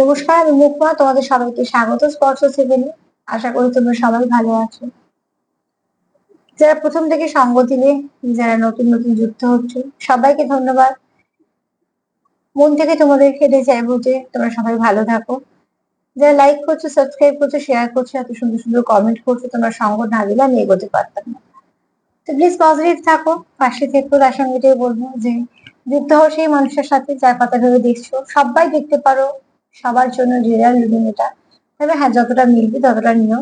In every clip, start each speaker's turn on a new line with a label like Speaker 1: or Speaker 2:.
Speaker 1: নমস্কার মুখমা তোমাদের সবাইকে স্বাগত, স্পর্শ সেভেনে। আশা করি তোমরা সবাই ভালো আছো। যারা প্রথম থেকে সঙ্গ দিলে যারা নতুন নতুন যুক্ত হচ্ছে, সবাইকে ধন্যবাদ। মন থেকে তোমাদের খেতে চাইব যে, তোমরা সবাই ভালো থাকো। যারা লাইক করছ সাবস্ক্রাইব করছ শেয়ার করছ, এত সুন্দর সুন্দর কমেন্ট করছ, তোমরা সঙ্গ না দিলে আমি এগোতে পারতাম না। তো প্লিজ পজিটিভ থাকো, পাশে থেকো, তার সঙ্গে এটাই বলব যে, যুক্ত হও সেই মানুষের সাথে, যার কথা ভেবে দেখছ। সবাই দেখতে পারো সবার জন্য রিয়েল রিডিং এটা তবে হ্যাঁ যতটা মিলবে ততটা নিও।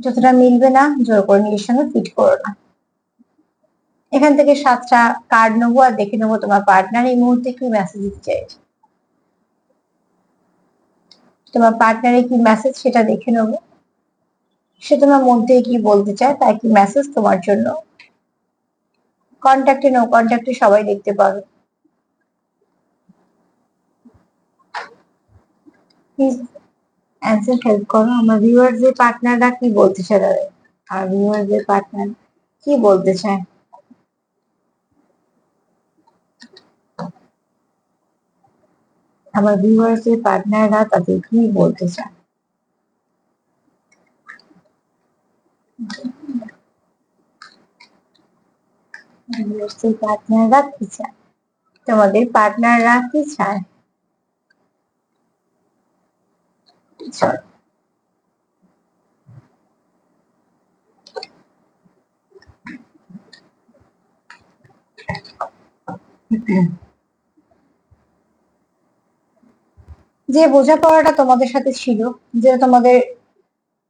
Speaker 1: যতটা মিলবে না, জোর করে নিজের সঙ্গে ফিট করো না। এখান থেকে সাতটা কার্ড নেব আর দেখে নেব তোমার পার্টনার এই মুহূর্তে কি মেসেজ দিতে চাইছে। তোমার পার্টনারে কি মেসেজ সেটা দেখে নেব। সে তোমার মন থেকে কি বলতে চায় তাই কি মেসেজ তোমার জন্য। কন্ট্যাক্টে নো কন্ট্যাক্টে সবাই দেখতে পারো প্লিজ অ্যান্সার হেল্প করো। আমার ভিউয়ার্সদের পার্টনাররা কি বলতে চায় তাদের? আর ভিউয়ার্সদের পার্টনার কি বলতে চায়? আমার ভিউয়ার্সদের পার্টনাররা তাদের কি বলতে চায়? ভিউয়ার্সদের পার্টনাররা কি চায়? তোমাদের পার্টনাররা কি চায়? চলো যে বোঝাপড়াটা তোমাদের সাথে ছিল, যেটা তোমাদের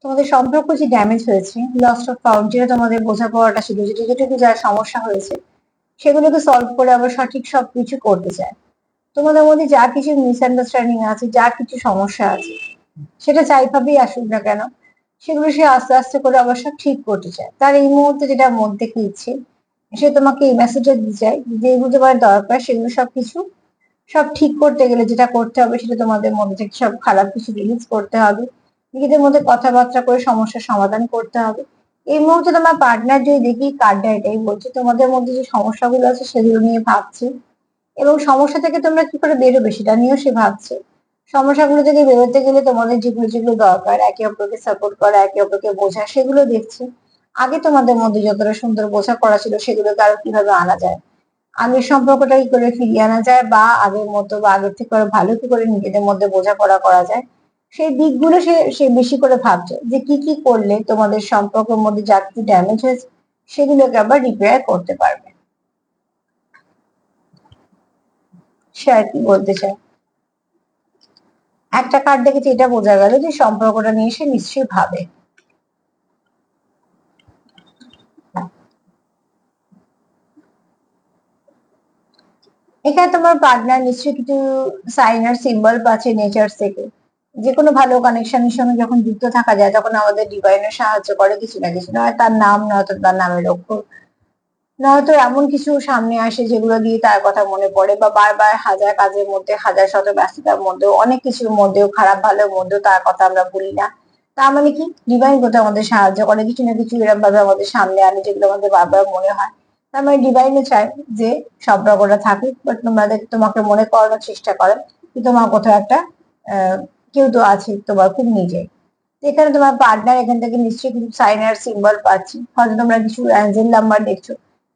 Speaker 1: তোমাদের সম্পর্ক যে ড্যামেজ হয়েছে লস্ট অফ কাউন্ট যেটা তোমাদের বোঝাপড়াটা ছিল যেটা যেটুকু যার সমস্যা হয়েছে, সেগুলোকে সলভ করে আবার সঠিক সব কিছু করতে চায়। তোমাদের মধ্যে যা কিছু মিসআন্ডারস্ট্যান্ডিং আছে, যা কিছু সমস্যা আছে সেটা যাইভাবেই আসুক না কেন, সেগুলো সে আস্তে আস্তে করে সব ঠিক করতে চায়। তার এই মুহূর্তে যেটা মন থেকে ইচ্ছে, সে তোমাকে এই মেসেজটা দিতে চায় যেগুলো তোমার দরকার, সেগুলো সবকিছু সব ঠিক করতে গেলে যেটা করতে হবে সেটা তোমাদের মধ্যে থেকে সব খারাপ কিছু রিলিজ করতে হবে। নিজেদের মধ্যে কথাবার্তা করে সমস্যার সমাধান করতে হবে। এই মুহূর্তে তোমার পার্টনার যদি দেখি কার্ডটা এটাই বলছে, তোমাদের মধ্যে যে সমস্যাগুলো আছে সেগুলো নিয়ে ভাবছে এবং সমস্যা থেকে তোমরা কি করে বেরোবে সেটা নিয়েও সে ভাবছে। সমস্যাগুলো থেকে বেরোতে গেলে তোমাদের যেগুলো যেগুলো দরকার, একে অপরকে সাপোর্ট করা, একে অপরকে বোঝা, সেগুলো দেখছে। আগে তোমাদের মধ্যে যতটা সুন্দর বোঝা করা ছিল সেগুলোকে আরও কীভাবে আনা যায়? আগের সম্পর্কটা কি করে ফিরিয়ে আনা যায় বা আগের মতো বা আগের থেকে আরও ভালো কি করে নিজেদের মধ্যে বোঝাপড়া করা যায়? সেই দিকগুলো সে সে বেশি করে ভাবছে যে কি কি করলে তোমাদের সম্পর্কের মধ্যে যা কিছু ড্যামেজ হয়েছে সেগুলোকে আবার রিপেয়ার করতে পারবে। সে আর কি বলতে চায়? একটা কার্ড দেখেছি, এটা বোঝা গেল যে সম্পর্কটা নিয়ে সে নিশ্চয়ই ভাবে। এখানে তোমার পার্টনার নিশ্চয়ই কিছু সাইন আর সিম্বল পাচ্ছে নেচার থেকে। যে কোনো ভালো কানেকশনের সঙ্গে যখন যুক্ত থাকা যায়, তখন আমাদের ডিভাইনের সাহায্য করে কিছু না কিছু। নয় তার নাম নয়তো তার নামের অক্ষর। নয়তো এমন কিছু সামনে আসে যেগুলো দিয়ে তার কথা মনে পড়ে বা বারবার হাজার কাজের মধ্যে, হাজার শত ব্যস্ততার মধ্যেও, অনেক কিছুর মধ্যেও, খারাপ ভালোর মধ্যেও তার কথা আমরা ভুলি না। তার মানে কি? ডিভাইন কোথাও আমাদের সাহায্য করে। কিছু না কিছু এরকম ভাবে আমাদের সামনে আনে যেগুলো আমাদের বারবার মনে হয়। তার মানে ডিভাইনও চায় যে সম্পর্কটা থাকুক বাট তোমাদের, তোমাকে মনে করানোর চেষ্টা করে যে তোমার কোথাও একটা কেউ তো আছে তোমার খুব নিজে। এখানে তোমার পার্টনার এখান থেকে নিশ্চয়ই কিছু সাইন আর সিম্বল পাচ্ছি। হয়তো তোমরা কিছু অ্যাঞ্জেল নাম্বার দেখছ।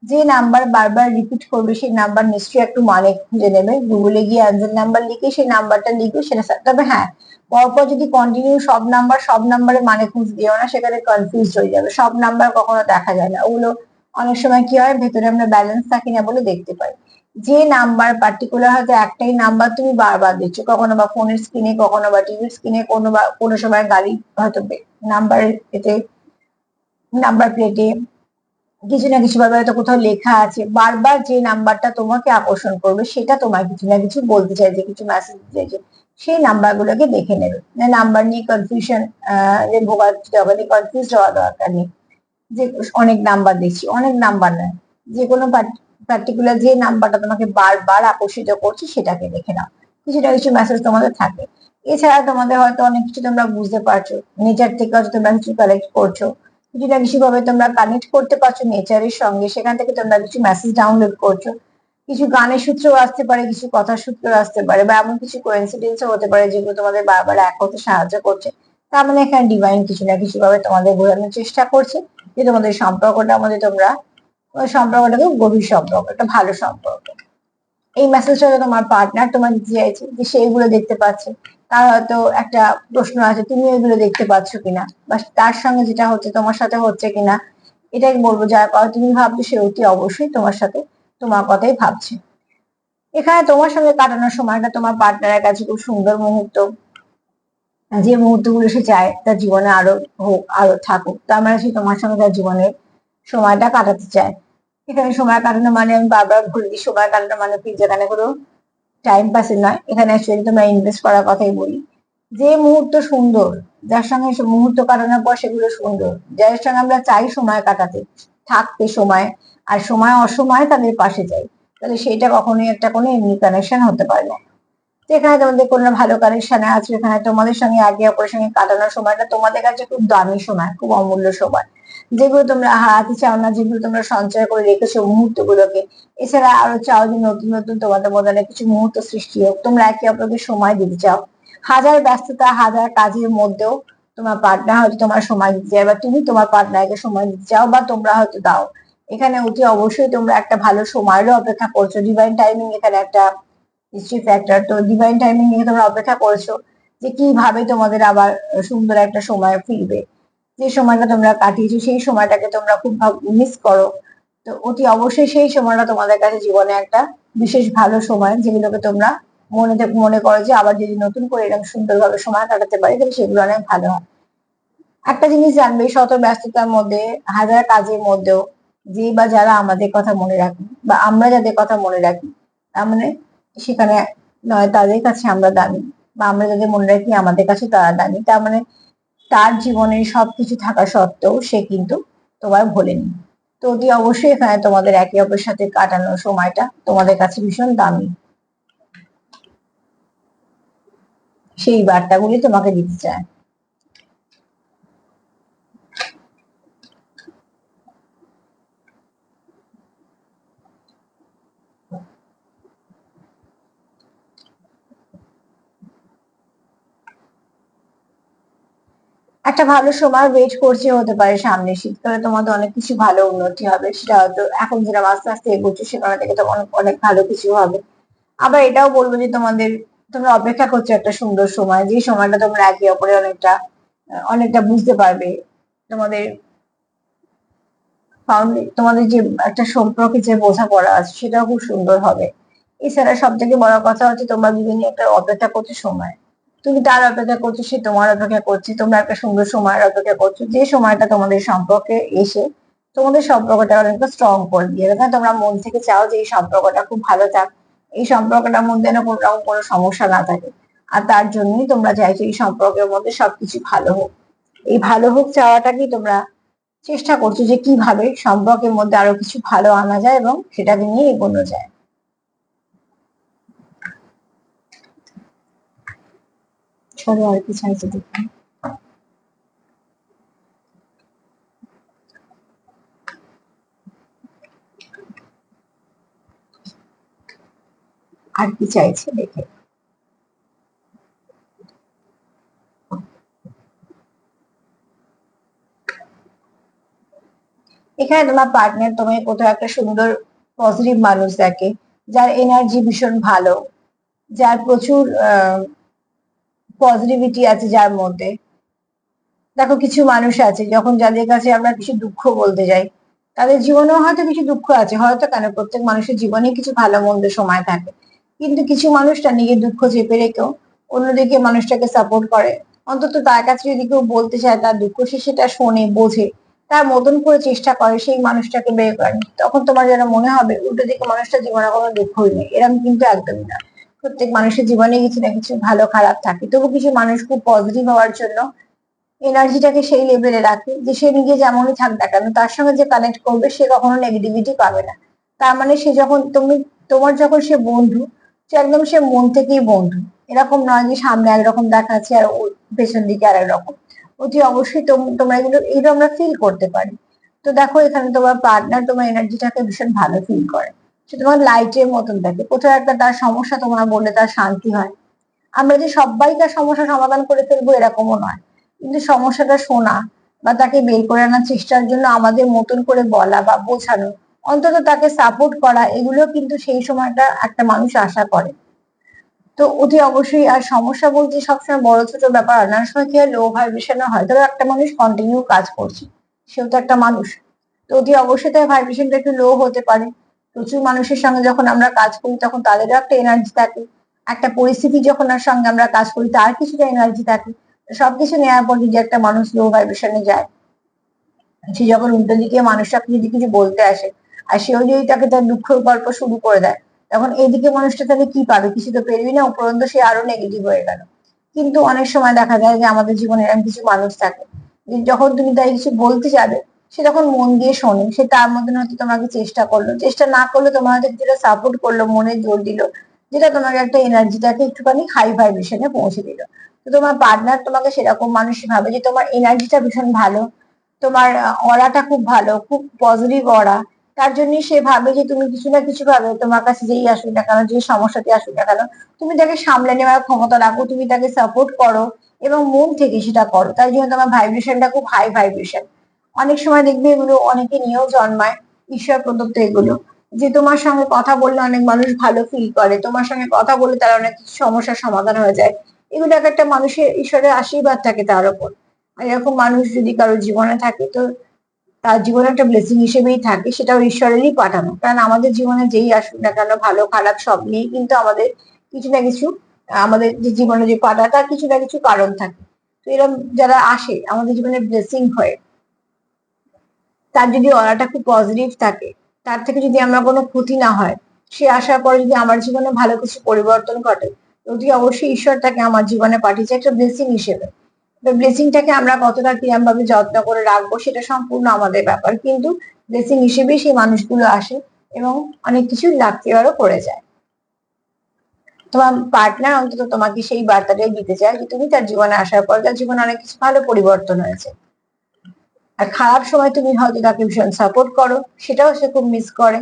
Speaker 1: যে নাম্বার বারবার রিপিট করবে সেই নাম্বার নিশ্চয়ই একটু মানে খুঁজে নেবে। গুগলে গিয়ে অ্যাঞ্জেল নাম্বার লিখে সেই নাম্বারটা লিখবে, সেটা তবে হ্যাঁ পরপর যদি কন্টিনিউ সব নাম্বার, সব নাম্বারে মানে খুঁজ দিও না, সেখানে কনফিউজ হয়ে যাবে। সব নাম্বার কখনো দেখা যায় না। ওগুলো অনেক সময় কি হয়, ভেতরে আমরা ব্যালেন্স থাকি না বলে দেখতে পাই। যে নাম্বার পার্টিকুলার হয়তো একটাই নাম্বার তুমি বারবার দিচ্ছ, কখনো বা ফোনের স্ক্রিনে কখনো বা টিভির স্ক্রিনে কোনো বা কোনো সময় গাড়ি হয়তো নাম্বার এতে নাম্বার প্লেটে কিছু না কিছু ভাবে হয়তো কোথাও লেখা আছে। বারবার যে নাম্বারটা তোমাকে আকর্ষণ করবে, সেটা তোমার কিছু না কিছু বলতে চাইছে কিছু মেসেজ দিতে চাইছে সেই নাম্বারগুলোকে দেখে নেবে। নাম্বার নিয়ে কনফিউশন যে কনফিউজ হওয়া দরকার নেই। যে অনেক নাম্বার দেখছি, অনেক নাম্বার নয়। যে কোনো পার্টিকুলার যে নাম্বারটা তোমাকে বারবার আকর্ষিত করছে, সেটাকে দেখে নাও। কিছু না কিছু মেসেজ তোমাদের থাকে। এছাড়া তোমাদের হয়তো অনেক কিছু তোমরা বুঝতে পারছ। নেচার থেকে হয়তো তোমরা কিছু কালেক্ট করছ। কিছু না কিছু ভাবে তোমরা কানেক্ট করতে পারছ নেচারের সঙ্গে, সেখান থেকে তোমরা কিছু মেসেজ ডাউনলোড করছ, কিছু গানের সূত্রেও আসতে পারে, কিছু কথার সূত্রেও আসতে পারে বা এমন কিছু কোইন্সিডেন্সও হতে পারে যেগুলো তোমাদের বারবার এক হতে সাহায্য করছে। তার মানে এখানে ডিভাইন কিছু না কিছু ভাবে তোমাদের বোঝানোর চেষ্টা করছে যে তোমাদের সম্পর্কটার মধ্যে তোমরা সম্পর্কটাকে গভীর সম্পর্ক, একটা ভালো সম্পর্ক। এই মেসেজটা তোমার পার্টনার তোমার দিতে চাইছে, যে সেইগুলো দেখতে পাচ্ছে। তার হয়তো একটা প্রশ্ন আছে, তুমি ওইগুলো দেখতে পাচ্ছ কিনা? বা তার সঙ্গে যেটা হচ্ছে, তোমার সাথে হচ্ছে কিনা? এটাই বলব, যার কথা তুমি ভাবছ সে অতি অবশ্যই তোমার সাথে তোমার কথাই ভাবছে। এখানে তোমার সঙ্গে কাটানোর সময়টা তোমার পার্টনারের কাছে খুব সুন্দর মুহূর্ত। যে মুহূর্তগুলো সে চায়, তার জীবনে আরও হোক, আরও থাকুক, তার মানে সে তোমার সঙ্গে তার জীবনের সময়টা কাটাতে চায়। এখানে সময় কাটানো মানে আমি বারবার ভুলে দিই, সময় কাটানো মানে কি যেখানে কোনো টাইম পাসের নয় এখানে অ্যাকচুয়ালি তোমরা ইনভেস্ট করার কথাই বলি। যে মুহূর্ত সুন্দর, যার সঙ্গে মুহূর্ত কাটানোর পর সেগুলো সুন্দর। যার সঙ্গে আমরা চাই সময় কাটাতে, থাকতে সময়, আর সময় অসময় তাদের পাশে যাই তাহলে সেটা কখনোই একটা কোনো এমনি কানেকশন হতে পারে না। যেখানে তোমাদের কোনো ভালো কানেকশনে আছে এখানে তোমাদের সঙ্গে আগে অপরের সঙ্গে কাটানোর সময়টা তোমাদের কাছে খুব দামি সময়, খুব অমূল্য সময়। যেগুলো তোমরা হারাতে চাও না, যেগুলো তোমরা সঞ্চয় করে রেখেছো মুহূর্ত গুলোকে এছাড়া আরও চাও যে নতুন নতুন তোমাদের মধ্যে কিছু মুহূর্ত সৃষ্টি হোক, তোমরা একে অপরকে সময় দিতে চাও। হাজার ব্যস্ততা, হাজার কাজের মধ্যেও তোমার পার্টনার হয়তো তোমার সময় দিতে চায়, বা তুমি তোমার পার্টনারকে সময় দিতে চাও, বা তোমরা হয়তো দাও। এখানে অতি অবশ্যই তোমরা একটা ভালো সময়েরও অপেক্ষা করছ। ডিভাইন টাইমিং এখানে একটা হিস্ট্রি ফ্যাক্টর তো ডিভাইন টাইমিং নিয়ে তোমরা অপেক্ষা করছ যে কীভাবে তোমাদের আবার সুন্দর একটা সময় ফিরবে। যে সময়টা তোমরা কাটিয়েছো, সেই সময়টাকে তোমরা খুব মিস করো। তো অতি অবশ্যই সেই সময়টা তোমাদের কাছে জীবনে একটা বিশেষ ভালো সময় যেগুলোকে তোমরা মনে মনে করো যে আবার যদি নতুন করে এরকম সুন্দরভাবে সময় কাটাতে পারি, তাহলে সেগুলো অনেক ভালো হয়। একটা জিনিস জানবে, শত ব্যস্ততার মধ্যে, হাজার কাজের মধ্যেও যে বা যারা আমাদের কথা মনে রাখে বা আমরা যাদের কথা মনে রাখি, তার মানে সেখানে নয়, তাদের কাছে আমরা দামি। বা আমরা যদি মনে রাখি আমাদের কাছে তারা দামি, তার মানে তার জীবনের সবকিছু থাকা সত্ত্বেও সে কিন্তু তোমার ভোলেনি। তো অতি অবশ্যই এখানে তোমাদের একে অপরের সাথে কাটানো সময়টা তোমাদের কাছে ভীষণ দামি। সেই বার্তাগুলি তোমাকে দিতে চায় একটা ভালো সময় ওয়েট করছে হতে পারে সামনে শীতকালে, তোমাদের অনেক কিছু ভালো উন্নতি হবে, সেটা হয়তো এখন যেটা আস্তে আস্তে এগোচ্ছে সেখানে থেকে তোমার অনেক ভালো কিছু হবে। আবার এটাও বলব যে তোমাদের, তোমরা অপেক্ষা করছ একটা সুন্দর সময়, যে সময়টা তোমরা একে অপরে অনেকটা অনেকটা বুঝতে পারবে। তোমাদের তোমাদের যে একটা সম্পর্কে যে বোঝাপড়া আছে, সেটাও খুব সুন্দর হবে। এছাড়া সব থেকে বড় কথা হচ্ছে তোমরা বিভিন্ন একটা অপেক্ষা করছ সময়। তুমি তার অপেক্ষা করছ, সে তোমার অপেক্ষা করছে, তোমরা একটা সুন্দর সময়ের অপেক্ষা করছ, যে সময়টা তোমাদের সম্পর্কে এসে তোমাদের সম্পর্কটা অনেকটা স্ট্রং করে দিয়ে দেবে তোমরা মন থেকে চাও যে এই সম্পর্কটা খুব ভালো থাক, এই সম্পর্কটার মধ্যে না কোনো রকম কোনো সমস্যা না থাকে। আর তার জন্যই তোমরা চাইছো এই সম্পর্কের মধ্যে সবকিছু ভালো হোক। এই ভালো হোক চাওয়াটাকেই তোমরা চেষ্টা করছ যে কীভাবে সম্পর্কের মধ্যে আরও কিছু ভালো আনা যায় এবং সেটাকে নিয়ে এগোনো যায়? চলো আর কি চাইছে দেখুন। আর কি চাইছে দেখে। এখানে তোমার পার্টনার তোমায় কোথাও একটা সুন্দর পজিটিভ মানুষ দেখে, যার এনার্জি ভীষণ ভালো, যার প্রচুর পজিটিভিটি আছে যার মধ্যে। দেখো, কিছু মানুষ আছে, যখন যাদের কাছে আমরা কিছু দুঃখ বলতে যাই, তাদের জীবনেও হয়তো কিছু দুঃখ আছে, হয়তো কেন? প্রত্যেক মানুষের জীবনে কিছু ভালো, মন্দ সময় থাকে। কিন্তু কিছু মানুষটা নিজের দুঃখ চেপে রেখেও অন্যদিকে মানুষটাকে সাপোর্ট করে। অন্তত তার কাছে যদি কেউ বলতে চায়, তার দুঃখ সে সেটা শোনে, বোঝে, তার মতন করে চেষ্টা করে, সেই মানুষটাকে বের করেন তখন তোমার যেন মনে হবে, উল্টো দিকে মানুষটা জীবনে কোনো দুঃখই নেই। এরকম কিন্তু একদমই না। প্রত্যেক মানুষের জীবনে কিছু না কিছু ভালো, খারাপ থাকে। তবু কিছু মানুষ খুব পজিটিভ হওয়ার জন্য এনার্জিটাকে সেই লেভেলে রাখে যে সে নিজে যেমনই থাক না কেন, তার সঙ্গে যে কানেক্ট করবে সে কখনো নেগেটিভিটি পাবে না। তার মানে সে যখন তুমি, তোমার যখন সে বন্ধু, সে একদম সে মন থেকেই বন্ধু। এরকম নয় যে সামনে একরকম দেখাচ্ছে আর পেছন দিকে আর একরকম অতি অবশ্যই তোমরা এগুলো এইটা আমরা ফিল করতে পারি। তো দেখো এখানে তোমার পার্টনার তোমার এনার্জিটাকে ভীষণ ভালো ফিল করে। সে তোমার লাইটের মতন থাকে কোথাও একটা তার সমস্যা তোমার বললে তার শান্তি হয়। আমরা যে সবাই তার সমস্যা সমাধান করে ফেলব এরকমও নয়। কিন্তু সমস্যাটা শোনা বা তাকে বের করে আনার চেষ্টার জন্য আমাদের মতন করে বলা বা বোঝানো, অন্তত তাকে সাপোর্ট করা এগুলো কিন্তু সেই সময়টা একটা মানুষ আশা করে। তো অতি অবশ্যই আর সমস্যা বলতে সবসময় বড় ছোট ব্যাপার অনেক সময় কি হয় লো ভাইব্রেশন হয়। ধরো একটা মানুষ কন্টিনিউ কাজ করছে। সেও তো একটা মানুষ। তো অতি অবশ্যই তার ভাইব্রেশনটা একটু লো হতে পারে। প্রচুর মানুষের সঙ্গে যখন আমরা কাজ করি, তখন তাদেরও একটা এনার্জি থাকে। একটা পরিস্থিতি যখন আর সঙ্গে আমরা কাজ করি, তার কিছুটা এনার্জি থাকে। সবকিছু নেওয়ার পর যদি একটা মানুষ লো ভাইব্রেশনে যায়, সে যখন উল্টো দিকে মানুষটাকে যদি কিছু বলতে আসে, আর সেও যদি তাকে তার দুঃখের গল্প শুরু করে দেয়, তখন এইদিকে মানুষটা তাহলে কি পাবে? কিছু তো পেরবি না, উপরন্ত সে আরও নেগেটিভ হয়ে গেল। কিন্তু অনেক সময় দেখা যায় যে আমাদের জীবনে এরকম কিছু মানুষ থাকে। যখন তুমি তাই কিছু বলতে যাবে সে তখন মন দিয়ে শোনে, সে তার মধ্যে হয়তো তোমাকে চেষ্টা করল, চেষ্টা না করলে তোমার হয়তো কিছুটা সাপোর্ট করল, মনে জোর দিল, যেটা তোমাকে একটা এনার্জিটাকে একটুখানি হাই ভাইব্রেশনে পৌঁছে দিল। তো তোমার পার্টনার তোমাকে সেরকম মানুষ ভাবে যে তোমার এনার্জিটা ভীষণ ভালো, তোমার অরাটা খুব ভালো, খুব পজিটিভ অরা তার জন্য সে ভাবে যে তুমি কিছু না কিছু ভাবে, তোমার কাছে যেই আসুক না কেন যে সমস্যাতে আসুক না কেন, তুমি তাকে সামলে নেওয়ার ক্ষমতা রাখো, তুমি তাকে সাপোর্ট করো এবং মন থেকে সেটা করো, তাই জন্য তোমার ভাইব্রেশনটা খুব হাই ভাইব্রেশন অনেক সময় দেখবে এগুলো অনেকে নিয়েও জন্মায়, ঈশ্বর প্রদত্ত এগুলো। যে তোমার সঙ্গে কথা বললে অনেক মানুষ ভালো ফিল করে, তোমার সঙ্গে কথা বললে তার অনেক সমস্যার সমাধান হয়ে যায়। এগুলো এক একটা মানুষের ঈশ্বরের আশীর্বাদ থাকে তার উপর এরকম মানুষ যদি কারও জীবনে থাকে, তো তার জীবনে একটা ব্লেসিং হিসেবেই থাকে, সেটাও ঈশ্বরেরই পাঠানো। কারণ আমাদের জীবনে যেই আসুক না কেন, ভালো, খারাপ সব নিয়ে কিন্তু আমাদের কিছু না কিছু, আমাদের যে জীবনে যে পাঠা তার কিছু না কিছু কারণ থাকে। তো এরকম যারা আসে, আমাদের জীবনে ব্লেসিং হয়ে তার যদি অরাটা খুব পজিটিভ থাকে, তার থেকে যদি আমরা কোনো ক্ষতি না হয়, সে আসার পরে যদি আমার জীবনে ভালো কিছু পরিবর্তন ঘটে যদি অবশ্যই ঈশ্বর তাকে আমার জীবনে পাঠিয়েছে একটা ব্লেসিং হিসেবে। ব্লেসিংটাকে আমরা কতটা কিরম ভাবে যত্ন করে রাখব সেটা সম্পূর্ণ আমাদের ব্যাপার। কিন্তু ব্লেসিং হিসেবে সেই মানুষগুলো আসে এবং অনেক কিছু লাভ কেয়ারও করে যায়। তোমার পার্টনার অন্তত তোমাকে সেই বার্তাটাই দিতে চায় যে তুমি তার জীবনে আসার পর তার জীবনে অনেক কিছু ভালো পরিবর্তন হয়েছে। আর খারাপ সময় তুমি হয়তো তাকে ভীষণ সাপোর্ট করো, সেটাও সে খুব মিস করে।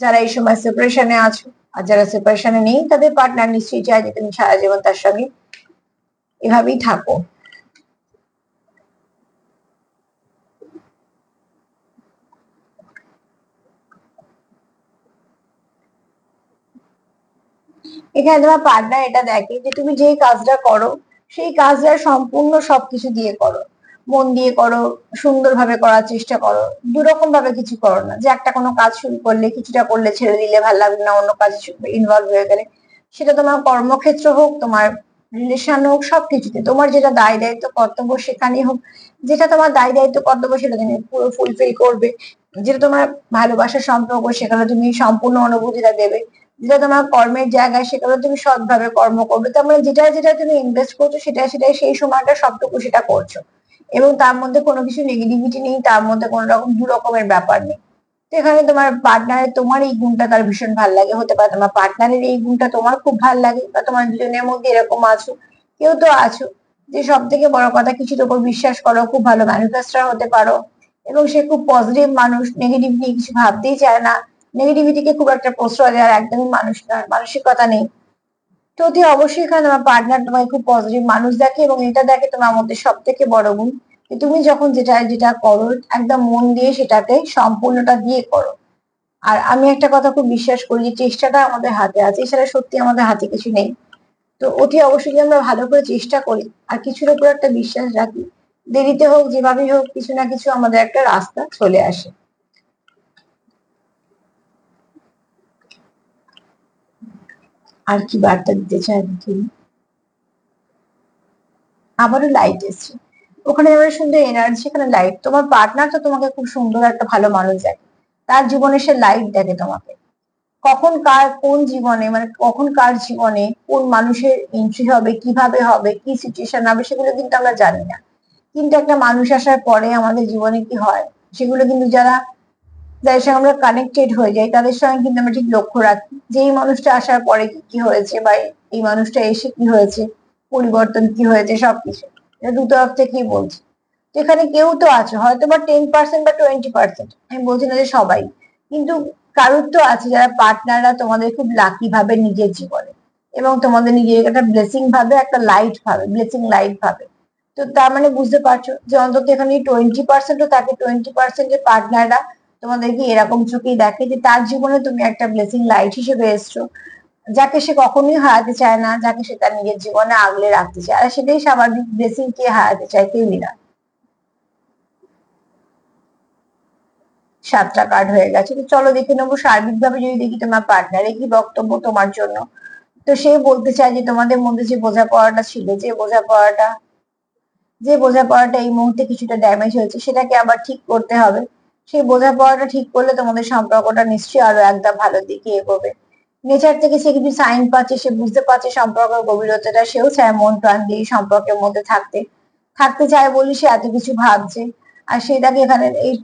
Speaker 1: যারা এই সময় সেপারেশনে আছো, আর যারা সেপারেশনে নেই, তাদের পার্টনার নিশ্চয়ই চায় যে তুমি সারা জীবন তার সঙ্গে এভাবেই থাকো। এখানে তোমার পার্টনার এটা দেখে যে তুমি যেই কাজটা করো, সেই কাজটা সম্পূর্ণ সবকিছু দিয়ে করো। মন দিয়ে করো, সুন্দরভাবে করার চেষ্টা করো। দুরকম ভাবে কিছু করো না। যে একটা কোনো কাজ শুরু করলে, কিছুটা করলে ছেড়ে দিলে ভালো লাগবে না, অন্য কাজে ইনভলভ হয়ে গেলে। সেটা তোমার কর্মক্ষেত্র হোক, তোমার রিলেশন হোক, সবকিছুতে। তোমার যেটা দায় দায়িত্ব, কর্তব্য সেখানেই হোক। যেটা তোমার দায় দায়িত্ব, কর্তব্য সেটা তুমি পুরো ফুলফিল করবে। যেটা তোমার ভালোবাসার সম্পর্ক সেখানে তুমি সম্পূর্ণ অনুভূতিটা দেবে। যেটা তোমার কর্মের জায়গায় সেখানে তুমি সৎভাবে কর্ম করবে। তার মানে যেটা যেটা তুমি ইনভেস্ট করছ সেটা সেটাই সেই সময়টা সবটুকু সেটা করছ। এবং তার মধ্যে কোনো কিছু নেগেটিভিটি নেই, তার মধ্যে কোনো রকম দু রকমের ব্যাপার নেই। তো এখানে তোমার পার্টনারের তোমার এই গুণটা তার ভীষণ ভালো লাগে, হতে পারে তোমার পার্টনারের এই গুণটা তোমার খুব ভালো লাগে বা তোমার দুজনের মধ্যে এরকম আছো, কেউ তো আছো। যে সব থেকে বড় কথা কিছুর উপর বিশ্বাস করো, খুব ভালো ম্যানিফেস্টার হতে পারো। এবং সে খুব পজিটিভ মানুষ নেগেটিভ নিয়ে কিছু ভাবতেই চায় না। নেগেটিভিটিকে খুব একটা প্রশ্রয় দেওয়ার একদমই মানুষ মানসিকতা নেই। তো অতি অবশ্যই এখানে তোমার পার্টনার তোমাকে খুব পজিটিভ মানুষ দেখে এবং এটা দেখে তোমার মধ্যে সব থেকে বড় গুণ তুমি যখন যেটা যেটা করো, একদম মন দিয়ে সেটাকে সম্পূর্ণটা দিয়ে করো। আর আমি একটা কথা খুব বিশ্বাস করি যে চেষ্টাটা আমাদের হাতে আছে, এছাড়া সত্যি আমাদের হাতে কিছু নেই। তো অতি অবশ্যই আমরা ভালো করে চেষ্টা করি আর কিছুর উপর একটা বিশ্বাস রাখি, দেরিতে হোক, যেভাবেই হোক, কিছু না কিছু আমাদের একটা রাস্তা চলে আসে। আর কি বার্তা দিতে চাই দেখি আবারও লাইট এসছে। ওখানে যেমন সুন্দর এনার্জি সেখানে লাইট তোমার পার্টনার তো তোমাকে খুব সুন্দর একটা ভালো মানুষ দেখে তার জীবনে সে লাইট দেখে তোমাকে। কখন কার কোন জীবনে মানে কখন কার জীবনে কোন মানুষের এন্ট্রি হবে, কীভাবে হবে, কি সিচুয়েশন হবে, সেগুলো কিন্তু আমরা জানি না। কিন্তু একটা মানুষ আসার পরে আমাদের জীবনে কি হয়, সেগুলো কিন্তু যারা যাদের সঙ্গে আমরা কানেক্টেড হয়ে যাই, তাদের সঙ্গে কিন্তু আমরা ঠিক লক্ষ্য রাখি যে এই মানুষটা আসার পরে কি কি হয়েছে বা এই মানুষটা এসে কি হয়েছে, পরিবর্তন কি হয়েছে, সবকিছু। এটা দু তরফ থেকেই বলছি। এখানে কেউ তো আছে, হয়তো বা টেন পার্সেন্ট বা টোয়েন্টি পার্সেন্ট আমি বলছি না যে সবাই, কিন্তু কারুর তো আছে যারা পার্টনাররা তোমাদের খুব লাকি ভাবে নিজের জীবনে এবং তোমাদের নিজের একটা ব্লেসিং ভাবে, একটা লাইট ভাবে ব্লেসিং লাইট ভাবে। তো তার মানে বুঝতে পারছ যে অন্তত এখানে টোয়েন্টি পার্সেন্টও থাকে টোয়েন্টি পার্সেন্ট পার্সেন্টের পার্টনাররা তোমাদেরকে এরকম চোখেই দেখে যে তার জীবনে তুমি একটা ব্লেসিং লাইট হিসেবে এসছো, যাকে সে কখনোই হারাতে চায় না, যাকে সে তার নিজের জীবনে আগলে রাখতে চায়। আর সেটাই স্বাভাবিক ব্লেসিং কে হারাতে চায় কেউই না। সাতটা কার্ড হয়ে গেছে। তো চলো দেখে নেব, সার্বিকভাবে যদি দেখি তোমার পার্টনারে কি বক্তব্য তোমার জন্য। তো সে বলতে চায় যে তোমাদের মধ্যে যে বোঝাপড়াটা ছিল, যে বোঝাপড়াটা যে বোঝাপড়াটা এই মুহূর্তে কিছুটা ড্যামেজ হয়েছে, সেটাকে আবার ঠিক করতে হবে। সেই বোঝাপড়াটা ঠিক করলে তোমাদের সম্পর্কটা নিশ্চয়ই আরও একদম ভালো দিকে এগোবে নেচার থেকে সে কিছু সাইন পাচ্ছে, সে বুঝতে পারছে সম্পর্কের গভীরতাটা, সেও চায় মন প্রাণ দিয়ে সম্পর্কের মধ্যে থাকতে। থাকতে চায় বলে সে এত কিছু ভাবছে। আর সেটাকে এখানে এই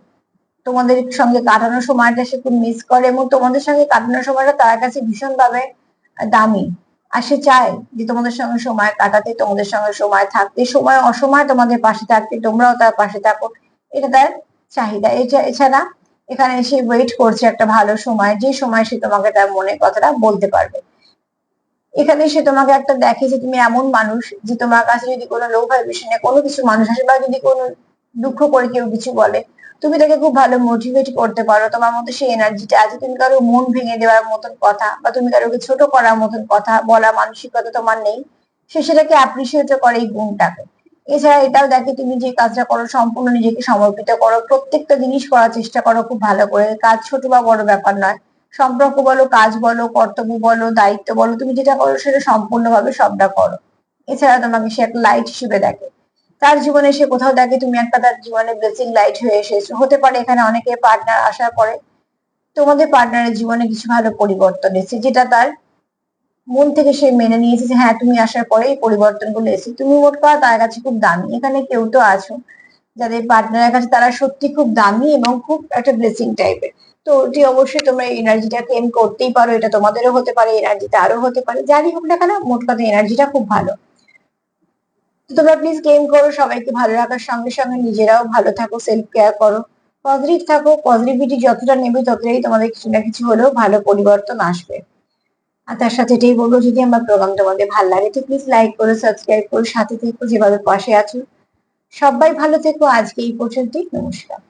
Speaker 1: তোমাদের সঙ্গে কাটানোর সময়টা সে খুব মিস করে এবং তোমাদের সঙ্গে কাটানোর সময়টা তার কাছে ভীষণভাবে দামি। আর সে চায় যে তোমাদের সঙ্গে সময় কাটাতে, তোমাদের সঙ্গে সময় থাকতে, সময় অসময় তোমাদের পাশে থাকতে, তোমরাও তার পাশে থাকো। এটা তার চাহিদা। এছাড়া এখানে সে ওয়েট করছে একটা ভালো সময়, যে সময় সে তোমাকে তার মনের কথাটা বলতে পারবে। এখানে সে তোমাকে একটা দেখে যে তুমি এমন মানুষ যে তোমার কাছে যদি কোনো লো ভাইব্রেশনে কোনো কিছু মানুষ আসে বা যদি কোনো দুঃখ করে কেউ কিছু বলে, তুমি তাকে খুব ভালো মোটিভেট করতে পারো। তোমার মধ্যে সেই এনার্জিটা আছে তুমি কারও মন ভেঙে দেওয়ার মতন কথা বা তুমি কারোকে ছোট করার মতন কথা বলা মানসিকতা তোমার নেই, সে সেটাকে অ্যাপ্রিসিয়েট করে এই গুণটাকে। এছাড়া এটাও দেখে তুমি যে কাজটা করো, সম্পূর্ণ নিজেকে সমর্পিত করো, প্রত্যেকটা জিনিস করার চেষ্টা করো খুব ভালো করে। কাজ ছোট বা বড় ব্যাপার নয়। সম্পর্ক বলো, কাজ বলো, কর্তব্য বলো, দায়িত্ব বলো, তুমি যেটা করো সেটা সম্পূর্ণভাবে সবটা করো। এছাড়া তোমাকে সে একটা লাইট হিসেবে দেখে। তার জীবনে সে কোথাও দেখে তুমি একটা তার জীবনে ব্লেসিং লাইট হয়ে এসেছ। হতে পারে এখানে অনেকে পার্টনার আসার পরে তোমাদের পার্টনারের জীবনে কিছু ভালো পরিবর্তন এসেছে, যেটা তার মন থেকে সে মেনে নিয়েছে যে হ্যাঁ তুমি আসার পরে এই পরিবর্তনগুলো এসেছে তুমি মোট কথা তার কাছে খুব দামি। এখানে কেউ তো আছো। যাদের পার্টনারের কাছে তারা সত্যি খুব দামি এবং খুব একটা ব্লেসিং টাইপের তো ওটি অবশ্যই তোমরা এনার্জিটা ক্লেম করতেই পারো। এটা তোমাদেরও হতে পারে এনার্জিটা আরও হতে পারে। যারই হোক না কেন, মোট কথা এনার্জিটা খুব ভালো। তো তোমরা প্লিজ গেম করো, সবাইকে ভালো রাখার সঙ্গে সঙ্গে নিজেরাও ভালো থাকো সেলফ কেয়ার করো। পজিটিভ থাকো পজিটিভিটি যতটা নেবে ততটাই তোমাদের কিছু না কিছু হলেও ভালো পরিবর্তন আসবে। আর তার সাথে এটাই বলব, যদি আমার প্রোগ্রাম তোমাদের ভালো লাগে তো প্লিজ লাইক করো সাবস্ক্রাইব করো, সাথে থেকো, যেভাবে পাশে আছো। সবাই ভালো থেকো, আজকে এই পর্যন্তই, নমস্কার।